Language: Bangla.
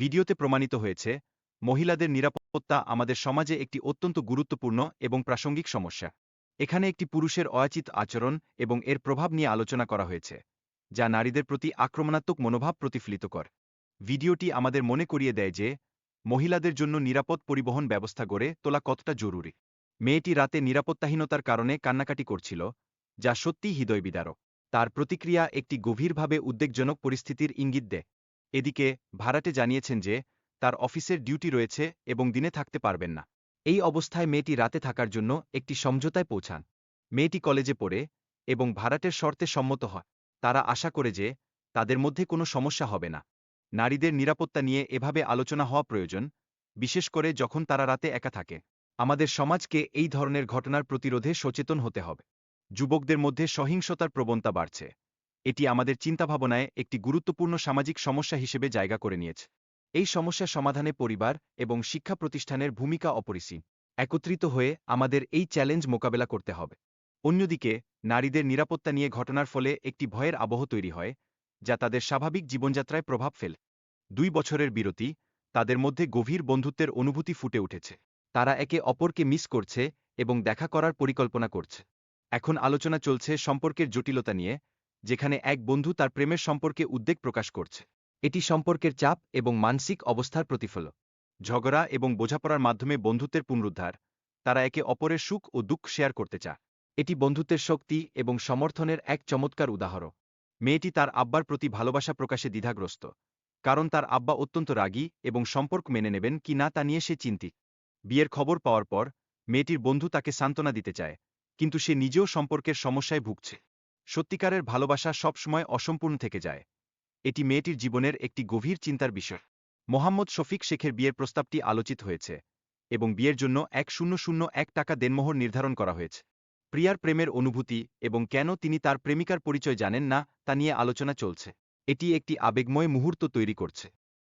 ভিডিওতে প্রমাণিত হয়েছে, মহিলাদের নিরাপত্তা আমাদের সমাজে একটি অত্যন্ত গুরুত্বপূর্ণ এবং প্রাসঙ্গিক সমস্যা। এখানে একটি পুরুষের অয়াচিত আচরণ এবং এর প্রভাব নিয়ে আলোচনা করা হয়েছে, যা নারীদের প্রতি আক্রমণাত্মক মনোভাব প্রতিফলিত কর। ভিডিওটি আমাদের মনে করিয়ে দেয় যে, মহিলাদের জন্য নিরাপদ পরিবহন ব্যবস্থা গড়ে তোলা কতটা জরুরি। মেয়েটি রাতে নিরাপত্তাহীনতার কারণে কান্নাকাটি করছিল, যা সত্যিই হৃদয়বিদারক। তার প্রতিক্রিয়া একটি গভীরভাবে উদ্বেগজনক পরিস্থিতির ইঙ্গিত দেয়। এদিকে ভাড়াটে জানিয়েছেন যে, তার অফিসের ডিউটি রয়েছে এবং দিনে থাকতে পারবেন না। এই অবস্থায় মেয়েটি রাতে থাকার জন্য একটি সমঝোতায় পৌঁছান। মেয়েটি কলেজে পড়ে এবং ভাড়াটের শর্তে সম্মত হয়। তারা আশা করে যে, তাদের মধ্যে কোনো সমস্যা হবে না। নারীদের নিরাপত্তা নিয়ে এভাবে আলোচনা হওয়া প্রয়োজন, বিশেষ করে যখন তারা রাতে একা থাকে। আমাদের সমাজকে এই ধরনের ঘটনার প্রতিরোধে সচেতন হতে হবে। যুবকদের মধ্যে সহিংসতার প্রবণতা বাড়ছে। এটি আমাদের চিন্তাভাবনায় একটি গুরুত্বপূর্ণ সামাজিক সমস্যা হিসেবে জায়গা করে নিয়েছে। এই সমস্যা সমাধানে পরিবার এবং শিক্ষা প্রতিষ্ঠানের ভূমিকা অপরিসীম। একত্রিত হয়ে আমাদের এই চ্যালেঞ্জ মোকাবেলা করতে হবে। অন্যদিকে, নারীদের নিরাপত্তা নিয়ে ঘটনার ফলে একটি ভয়ের আবহ তৈরি হয়, যা তাদের স্বাভাবিক জীবনযাত্রায় প্রভাব ফেলে। দুই বছরের বিরতি তাদের মধ্যে গভীর বন্ধুত্বের অনুভূতি ফুটে উঠেছে। তারা একে অপরকে মিস করছে এবং দেখা করার পরিকল্পনা করছে। এখন আলোচনা চলছে সম্পর্কের জটিলতা নিয়ে যেখানে এক বন্ধু তার প্রেমের সম্পর্কে উদ্বেগ প্রকাশ করছে। এটি সম্পর্কের চাপ এবং মানসিক অবস্থার প্রতিফল ঝগড়া এবং বোঝাপড়ার মাধ্যমে বন্ধুত্বের পুনরুদ্ধার, তারা একে অপরের সুখ ও দুঃখ শেয়ার করতে চায়। এটি বন্ধুত্বের শক্তি এবং সমর্থনের এক চমৎকার উদাহরণ। মেয়েটি তার আব্বার প্রতি ভালোবাসা প্রকাশে দ্বিধাগ্রস্ত, কারণ তার আব্বা অত্যন্ত রাগী এবং সম্পর্ক মেনে নেবেন কি না তা নিয়ে সে চিন্তিত। বিয়ের খবর পাওয়ার পর, মেয়েটির বন্ধু তাকে সান্ত্বনা দিতে চায়, কিন্তু সে নিজেও সম্পর্কের সমস্যায় ভুগছে। সত্যিকারের ভালোবাসা সবসময় অসম্পূর্ণ থেকে যায়। এটি মেয়েটির জীবনের একটি গভীর চিন্তার বিষয়। মোহাম্মদ শফিক শেখের বিয়ের প্রস্তাবটি আলোচিত হয়েছে এবং বিয়ের জন্য এক শূন্য শূন্য এক টাকা দেনমোহর নির্ধারণ করা হয়েছে। প্রিয়ার প্রেমের অনুভূতি এবং কেন তিনি তার প্রেমিকার পরিচয় জানেন না তা নিয়ে আলোচনা চলছে। এটি একটি আবেগময় মুহূর্ত তৈরি করছে।